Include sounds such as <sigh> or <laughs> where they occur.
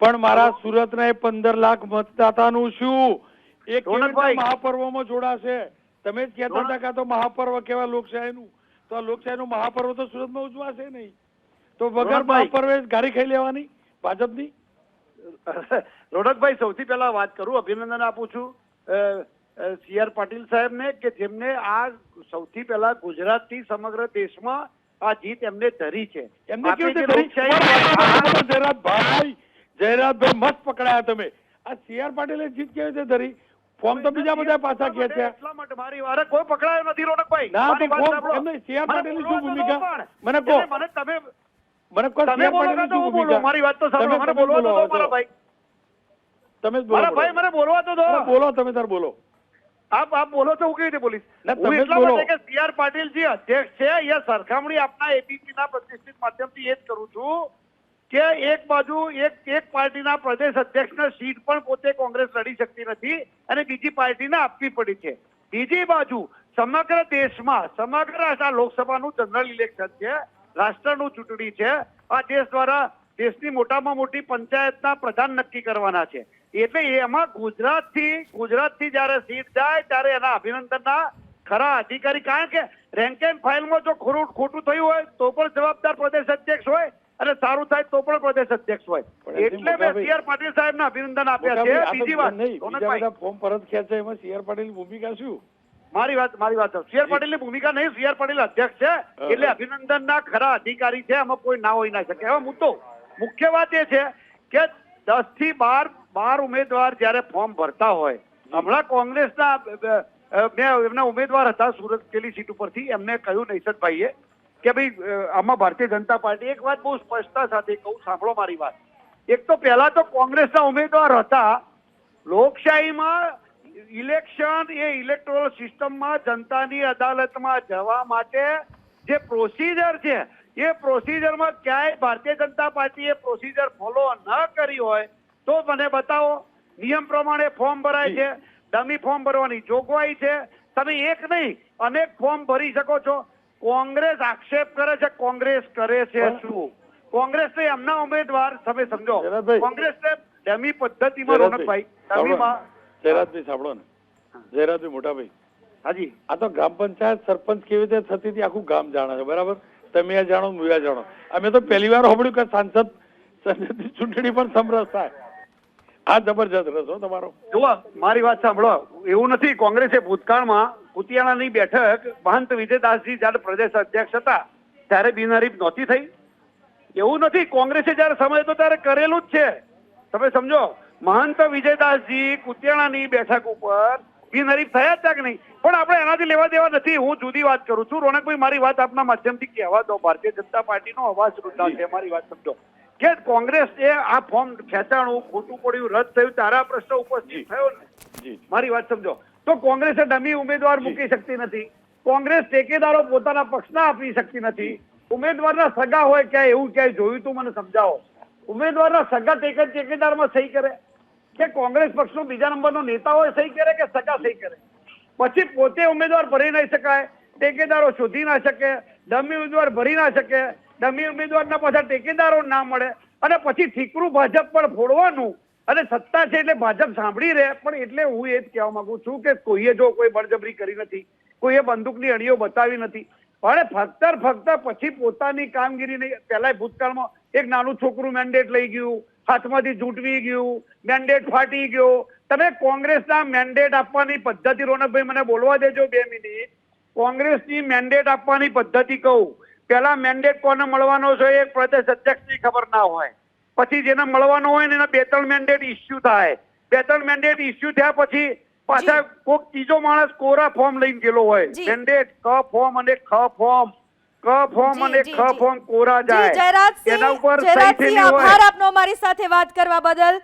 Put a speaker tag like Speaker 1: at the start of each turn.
Speaker 1: પણ મારા સુરતના એ પંદર લાખ મતદાતાનું શું? એ મહાપર્વમાં જોડાશે? તમે જ કહેતા હતા કે તો મહાપર્વ કેવા લોકશાહીનું? તો આ લોકશાહીનું મહાપર્વ તો સુરતમાં ઉજવાશે નહીં. તો વગર મહાપર્વે ગાડી ખાઈ લેવાની? ભાજપની? <laughs>
Speaker 2: રોનકભાઈ સૌથી પહેલા વાત કરું અભિનંદન આપું છું. સી આર પાટીલ સાહેબને કે જેમને આ સૌથી પહેલા ગુજરાતથી સમગ્ર દેશમાં આ જીત એમને ધરી છે.
Speaker 1: એમને કેવી જયરાજભાઈ મસ્ત પકડાયા તમે. આ સી આર પાટીલે જીત કેવી રીતે ધરી? ફોર્મ તો બીજા બધા પાછા ખેંચ્યા
Speaker 2: એટલા માટે મારી વારે કોઈ પકડાયો નથી રોનકભાઈ.
Speaker 1: ના, તો
Speaker 2: વાત
Speaker 1: એમને CR
Speaker 2: મને
Speaker 1: શું ભૂમિકા? મને કહો.
Speaker 2: મને તમે
Speaker 1: મને કહો
Speaker 2: કાં તો
Speaker 1: શું ભૂમિકા?
Speaker 2: મારી વાત તો સાંભળો. મને બોલવા દો મારા ભાઈ.
Speaker 1: તમે બોલો
Speaker 2: મારા ભાઈ મને બોલવા તો દો.
Speaker 1: બોલો તમે તાર બોલો.
Speaker 2: આપ આપ બોલો તો હું કેવી રીતે બોલીશ? હું એટલા. માટે કે સી આર પાટીલ જે અધ્યક્ષ છે અહીંયા સરખામણી આપના એબીપી ના પ્રતિષ્ઠિત માધ્યમથી એ જ કરું છું. કે એક બાજુ એક એક પાર્ટીના પ્રદેશ અધ્યક્ષને સીટ પણ પોતે કોંગ્રેસ લડી શકતી નથી અને બીજી પાર્ટીને આપવી પડી છે. બીજી બાજુ સમગ્ર દેશમાં, સમગ્ર આ લોકસભાનું જનરલ ઇલેક્શન છે, રાષ્ટ્રનું ચૂંટણી છે, આ દેશ દ્વારા દેશની મોટામાં મોટી પંચાયતના પ્રધાન નક્કી કરવાના છે. એટલે એમાં ગુજરાતથી ગુજરાતથી જ્યારે સીટ જાય ત્યારે એના અભિનંદનના ખરા અધિકારી કારણ કે રેન્ક એન્ડ ફાઇલમાં જો ખોટું ખોટું થયું હોય તો પણ જવાબદાર પ્રદેશ અધ્યક્ષ હોય અને સારું થાય તો પણ પ્રદેશ અધ્યક્ષ હોય. એટલે મેં સી આર પાટીલ સાહેબને અભિનંદન આપ્યા છે. બીજી વાત
Speaker 1: બીજા ફોર્મ પરત ખેંચે એમાં સી આર પાટીલ ભૂમિકા શું?
Speaker 2: મારી વાત મારી વાત. સી આર પાટીલની ભૂમિકા નહીં સી આર પાટીલ અધ્યક્ષ છે. એટલે અભિનંદનના ખરા અધિકારી છે આમાં કોઈ ના હોય ના શકે. હવે મુદ્દો. મુખ્ય વાત એ છે કે દસથી બાર બાર ઉમેદવાર જયારે ફોર્મ ભરતા હોય હમણાં કોંગ્રેસના મેં એમના ઉમેદવાર હતા સુરત પેલી સીટ ઉપરથી. એમને કહ્યું નૈસદભાઈએ કે ભાઈ આમાં ભારતીય જનતા પાર્ટી એક વાત બહુ સ્પષ્ટતા સાથે કહું સાંભળો મારી વાત. એક તો પહેલા તો કોંગ્રેસના ઉમેદવાર હતા. લોકશાહીમાં ઇલેક્શન એ ઇલેક્ટોરલ સિસ્ટમમાં જનતાની અદાલતમાં જવા માટે જે પ્રોસીજર છે એ પ્રોસીજરમાં ક્યાંય ભારતીય જનતા પાર્ટીએ પ્રોસીજર ફોલો ન કરી હોય તો મને બતાવો. નિયમ પ્રમાણે ફોર્મ ભરાય છે ડમી ફોર્મ ભરવાની જોગવાઈ છે. તમે એક નહીં અનેક ફોર્મ ભરી શકો છો. કોંગ્રેસ આક્ષેપ કરે છે કોંગ્રેસ કરે છે શું? કોંગ્રેસને એમના ઉમેદવાર તમે સમજો કોંગ્રેસ ડેમી પદ્ધતિમાં રોનકભાઈ
Speaker 1: જયરાજભાઈ સાંભળો ને. જયરાજભાઈ મોટાભાઈ.
Speaker 2: હાજી.
Speaker 1: આ તો ગ્રામ પંચાયત સરપંચ કેવી રીતે થતી હતી આખું ગામ જાણે છે બરાબર? તમે આ જાણો હું આ જાણો. અમે તો પહેલી વાર સાંભળ્યું કે સાંસદ સંસદની ચૂંટણી પણ સમરસ થાય. આ જબરજસ્ત રસ હો તમારો.
Speaker 2: જુઓ મારી વાત સાંભળો. એવું નથી કોંગ્રેસે ભૂતકાળમાં કુતિયાણાની બેઠક મહંત વિજયદાસજી જ્યારે પ્રદેશ અધ્યક્ષ હતા ત્યારે બિનહરીફ નહોતી થઈ. એવું નથી કોંગ્રેસે જ્યારે સમય હતો ત્યારે કરેલું જ છે. તમે સમજો મહંત વિજયદાસજી કુતિયાણાની બેઠક ઉપર બિનહરીફ થયા જ કે નહીં? પણ આપણે એનાથી લેવા દેવા નથી. હું જુદી વાત કરું છું. રોનકભાઈ મારી વાત આપના માધ્યમથી કહેવા દો. ભારતીય જનતા પાર્ટીનો અવાજ રૂટા છે. મારી વાત સમજો. કે કોંગ્રેસ એ આ ફોર્મ ખેંચાણું ખોટું પડ્યું રદ થયું તારા પ્રશ્ન ઉપસ્થિત થયો ને? મારી વાત સમજો. તો કોંગ્રેસે ડમી ઉમેદવાર મૂકી શકતી નથી. કોંગ્રેસ ટેકેદારો પોતાના પક્ષના આપી શકતી નથી. ઉમેદવારના સગા હોય ક્યાંય એવું ક્યાંય જોયું તું મને સમજાવો. ઉમેદવારના સગા ટેકે ટેકેદારમાં સહી કરે? કે કોંગ્રેસ પક્ષનો બીજા નંબરનો નેતા હોય સહી કરે કે સગા સહી કરે? પછી પોતે ઉમેદવાર ભરી નહીં શકાય ટેકેદારો શોધી ના શકે ડમી ઉમેદવાર ભરી ના શકે ડમી ઉમેદવારના પાછા ટેકેદારો ના મળે અને પછી ઠીકરું ભાજપ પણ ફોડવાનું અને સત્તા છે એટલે ભાજપ સાંભળી રહે, પણ એટલે હું એ જ કહેવા માંગુ છું કે કોઈએ જો કોઈ બળજબરી કરી નથી, કોઈએ બંદૂકની અણીઓ બતાવી નથી, પણ ફક્ત ફક્ત પછી પોતાની કામગીરી નહીં પહેલા ભૂતકાળમાં એક નાનું છોકરું મેન્ડેટ લઈ ગયું, હાથમાંથી ચૂંટવી ગયું મેન્ડેટ ફાટી ગયો. તમે કોંગ્રેસના મેન્ડેટ આપવાની પદ્ધતિ, રોનકભાઈ મને બોલવા દેજો બે મિનિટ. કોંગ્રેસની મેન્ડેટ આપવાની પદ્ધતિ કહું. પહેલા મેન્ડેટ કોને મળવાનો છે એ પ્રદેશ અધ્યક્ષની ખબર ના હોય. પછી જેને મળવાનો હોય ને એના બે ત્રણ મેન્ડેટ ઇસ્યુ થાય. બે ત્રણ મેન્ડેટ ઇસ્યુ થયા પછી પાછા કોઈક ત્રીજો માણસ કોરા ફોર્મ લઈને ગયેલો હોય. મેન્ડેટ ક ફોર્મ અને ખ ફોર્મ ક ફોર્મ અને ખ ફોર્મ કોરા જાય. એના ઉપર સહી થયેલી હોય.
Speaker 3: આભાર આપનો અમારી સાથે વાત કરવા બદલ.